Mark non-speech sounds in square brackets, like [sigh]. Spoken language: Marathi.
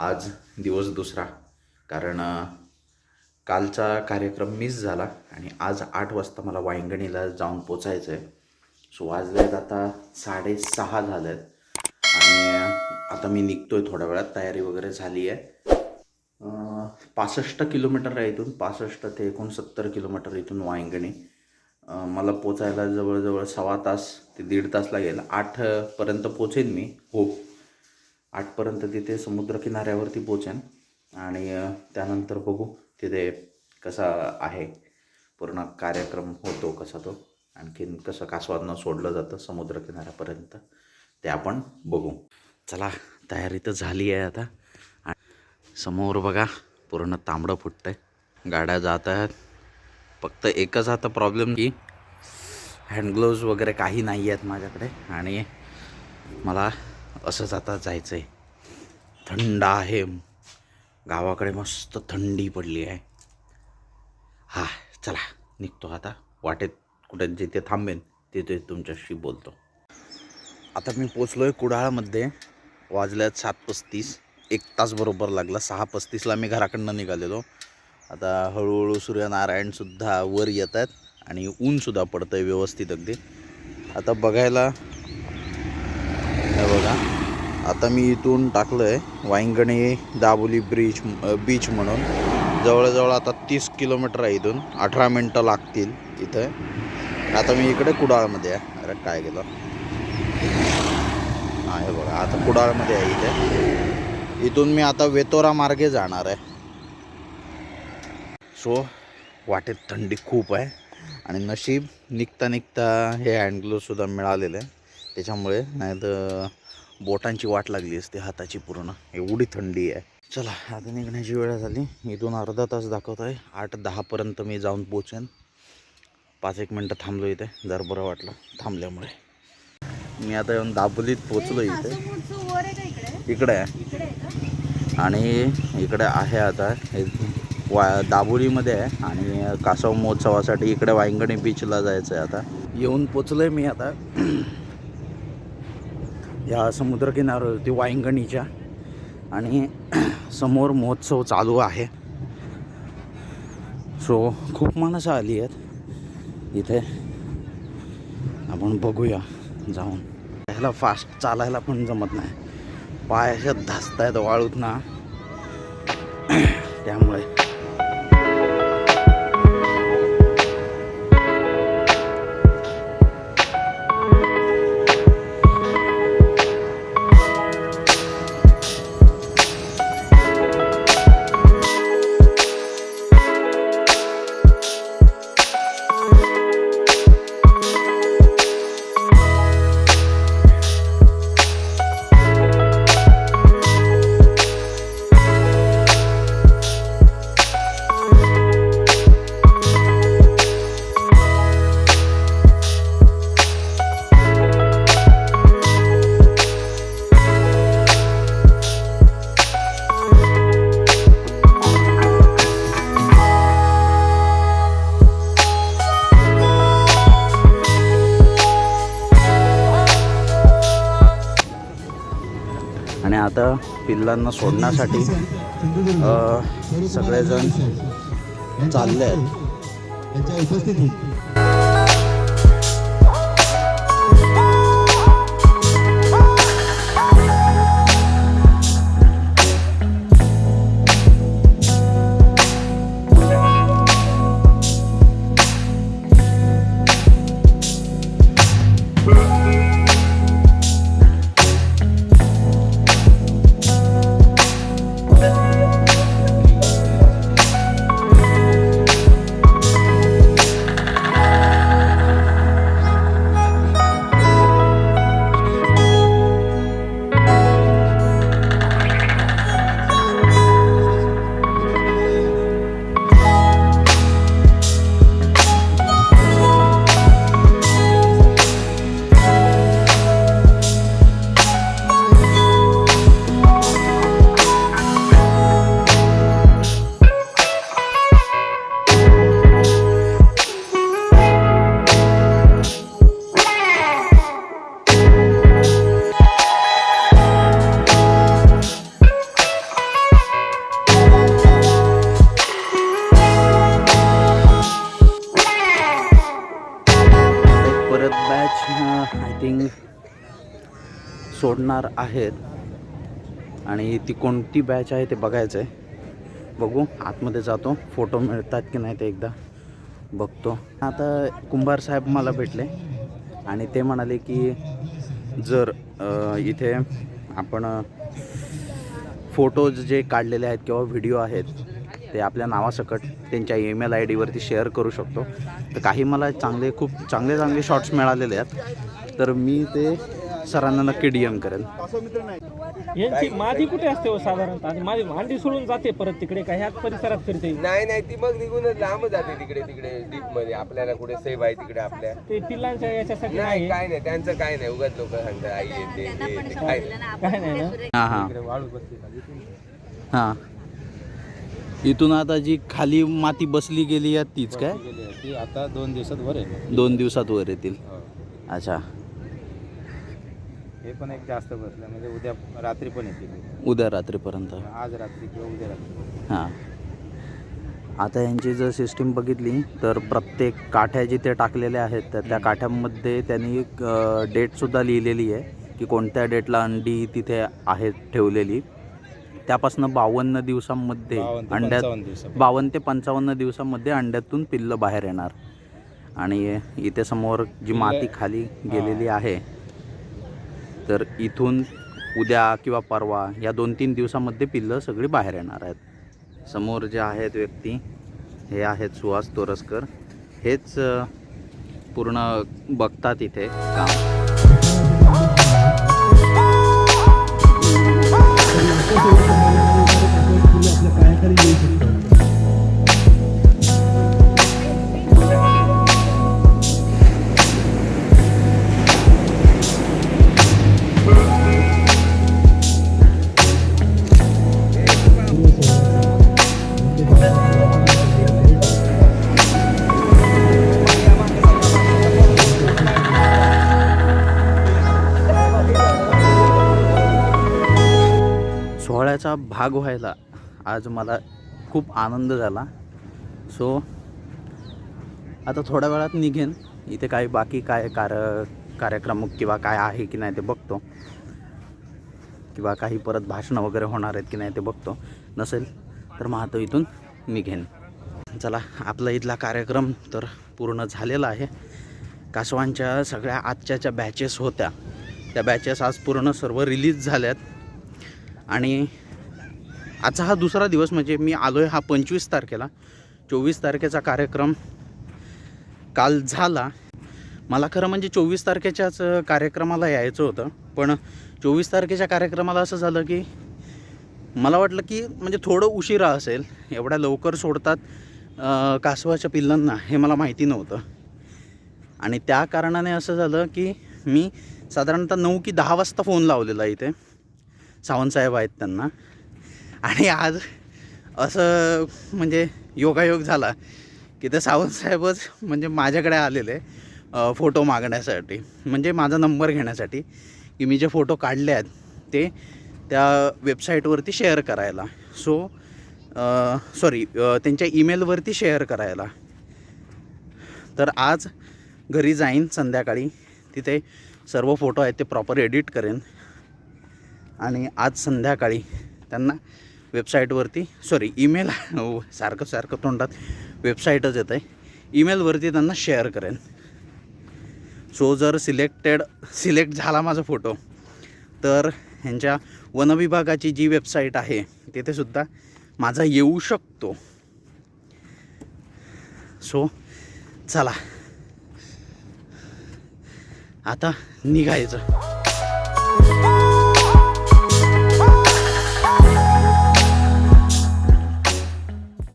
आज दिवस दुसरा. कारण कालचा कार्यक्रम मिस झाला आणि आज आठ वाजता मला वायंगणीला जाऊन पोचायचं आहे सो वाजलेत आता साडेसहा झाले आहेत आणि आता मी निघतो आहे थोड्या वेळात. तयारी वगैरे झाली आहे. पासष्ट किलोमीटर आहे इथून. पासष्ट ते एकोणसत्तर किलोमीटर इथून वायंगणी. मला पोचायला जवळजवळ सव्वा तास ते दीड तास लागेल आठपर्यंत पोचेन मी. हो. आठपर्यंत तिथे समुद्रकिनाऱ्यावरती पोचेन. आणि त्यानंतर बघू तिथे कसा आहे. पूर्ण कार्यक्रम होतो कसा तो. आणखीन कसं कासवांना सोडलं जातं समुद्रकिनाऱ्यापर्यंत ते आपण बघू. चला तयारी तर झाली आहे आता. आणि समोर बघा पूर्ण तांबडं फुटतंय. गाड्या जात आहेत. फक्त एकच आता प्रॉब्लेम की हँडग्लोव्ज वगैरे काही नाही आहेत माझ्याकडे. आणि मला असंच आता जायचं आहे थंड आहे. गावाकडे मस्त थंडी पडली आहे. हा चला निघतो आता. वाटेत कुठे जिथे थांबेन तिथे तुमच्याशी बोलतो. आता मी पोचलो आहे कुडाळमध्ये. वाजल्यात सात पस्तीस. एक तास बरोबर लागला. सहा पस्तीसला मी घराकडनं निघालेलो. आता हळूहळू सूर्यनारायणसुद्धा वर येत आहेत आणि ऊनसुद्धा पडतं आहे व्यवस्थित अगदी. आता बघायला बघा. आता मी इथून टाकलं आहे वाईंगणे दाबोली ब्रिज बीच म्हणून. जवळजवळ आता तीस किलोमीटर आहे इथून. अठरा मिनटं लागतील इथं. आता मी इकडे कुडाळमध्ये आहे. अरे काय गेलं? आहे बघा. आता कुडाळमध्ये आहे इथे. इथून मी आता वेतोरा मार्गे जाणार आहे. सो वाटेत थंडी खूप आहे. आणि नशीब निघता निघता हे हँडग्लोवसुद्धा मिळालेलं आहे. त्याच्यामुळे नाही तर बोटांची वाट लागली असते हाताची पूर्ण. एवढी थंडी आहे. चला आता निघण्याची वेळ झाली. इथून अर्धा तास दाखवत आहे. आठ दहापर्यंत मी जाऊन पोचेन. पाच एक मिनटं थांबलो इथे. जर बरं वाटलं थांबल्यामुळे. मी आता येऊन दाबोलीत पोचलो इथे. इकडे? आहे. आणि इकडे आहे आता. वा दाबोलीमध्ये आहे. आणि कासव महोत्सवासाठी इकडे वांगणी बीचला जायचं आहे आता. येऊन पोचलो आहे मी आता. या समुद्रकिनाऱ्यावरती वाईंगणीच्या आणि [clears throat] समोर महोत्सव चालू आहे. सो खूप माणसं आली आहेत. इथे आपण बघूया जाऊन. ह्याला फास्ट चालायला पण जमत नाही. पाय अशा धासत वाळूत ना. [clears throat] त्यामुळे पिल्लांना सोडण्यासाठी सगळेजण चालले आहेत. सोडणार आहेत. आणि ती कोणती बॅच आहे ते बघायचं आहे बघू आतमध्ये जातो. फोटो मिळतात की नाही ते एकदा बघतो. आता कुंभार साहेब मला भेटले. आणि ते म्हणाले की जर इथे आपण फोटोज जे काढलेले आहेत किंवा व्हिडिओ आहेत ते आपल्या नावासकट त्यांच्या ईमेल आय डीवरती शेअर करू शकतो. तर काही मला चांगले खूप चांगले चांगले शॉट्स मिळालेले आहेत. तर मी ते सरांना नक्की डी एम करेल. यांची माझी कुठे असते हो साधारणतः? आणि माझी भांडी सोडून जाते परत तिकडे का ह्याच परिसरात फिरते? नाही नाही ती मग निघूनच लांब जाते तिकडे तिकडे डीपमध्ये. आपल्याला कुठे सेफ आहे तिकडे आपल्या. ते पिल्लांच्या याच्यासाठी नाही नाही काय नाही त्यांचं काय नाही. उगाच लोक सांगतात आई येते ते. काय नाही. काय नाही ना? हां हां. हां. इथून आता जी खाली माती बसली गेली आहे तीच काय? ती आता दोन दिवसात वर आहे दोन दिवसात वर येतील. अच्छा. हे पण एक जास्त बसलं म्हणजे उद्या रात्री पण येतील. उद्या रात्रीपर्यंत? आज रात्री किंवा उद्या रात्री. हां. आता यांची जर सिस्टीम बघितली तर प्रत्येक काठ्या जिथे टाकलेल्या आहेत तर त्या काठ्यांमध्ये त्यांनी एक डेटसुद्धा लिहिलेली आहे की कोणत्या डेटला अंडी तिथे आहेत ठेवलेली. त्यापासून बावन्न दिवसांमध्ये बावन्न ते अंड्यात पंचावन्न दिवसापर्यंत. बावन्न ते पंचावन्न दिवसामध्ये अंड्यातून पिल्लं बाहेर येणार. आणि इथे समोर जी माती खाली गेलेली आहे तर इथून उद्या किंवा परवा या दोन तीन दिवसामध्ये पिल्लं सगळी बाहेर येणार आहेत. समोर जे आहेत व्यक्ती हे आहेत सुहास तोरसकर. हेच पूर्ण बघतात इथे काम. आपल्या त्याचा भाग व्हायला आज मला खूप आनंद झाला. सो आता थोड्या वेळात निघेन. इथे काही बाकी काय कार कार्यक्रम किंवा काय आहे की नाही ते बघतो. किंवा काही परत भाषणं वगैरे होणार आहेत की नाही ते बघतो. नसेल तर महातो इथून निघेन. चला आपला इथला कार्यक्रम तर पूर्ण झालेला आहे. कासवांच्या सगळ्या आजच्या ज्या बॅचेस होत्या. त्या बॅचेस आज पूर्ण सर्व रिलीज झाल्यात. आणि आजचा हा दुसरा दिवस म्हणजे मी आलो आहे हा पंचवीस तारखेला. चोवीस तारखेचा कार्यक्रम काल झाला. मला खरं म्हणजे चोवीस तारखेच्याच कार्यक्रमाला यायचं होतं. पण चोवीस तारखेच्या कार्यक्रमाला असं झालं की मला वाटलं की म्हणजे थोडं उशिरा असेल. एवढ्या लवकर सोडतात कासवाच्या पिल्लांना हे मला माहिती नव्हतं. आणि त्या कारणाने असं झालं की मी साधारणतः नऊ की दहा वाजता फोन लावलेला इथे. सावंतसाहेब आहेत त्यांना. आणि आज असं म्हणजे योगायोग झाला की ते सावंतसाहेबच म्हणजे माझ्याकडे आलेले फोटो मागण्यासाठी. म्हणजे माझा नंबर घेण्यासाठी की मी जे फोटो काढले आहेत ते त्या वेबसाईटवरती शेअर करायला. सो सॉरी त्यांच्या ईमेलवरती शेअर करायला. तर आज घरी जाईन संध्याकाळी तिथे सर्व फोटो आहेत ते प्रॉपर एडिट करेन. आणि आज संध्याकाळी त्यांना वेबसाईटवरती सॉरी ईमेल हो, सारखं सारखं तोंडात वेबसाईटच येतं आहे. ईमेलवरती त्यांना शेअर करेन. सो जर सिलेक्टेड सिलेक्ट झाला माझा फोटो तर ह्यांच्या वनविभागाची जी वेबसाईट आहे तिथेसुद्धा माझा येऊ शकतो. सो चला. आता निघायचं.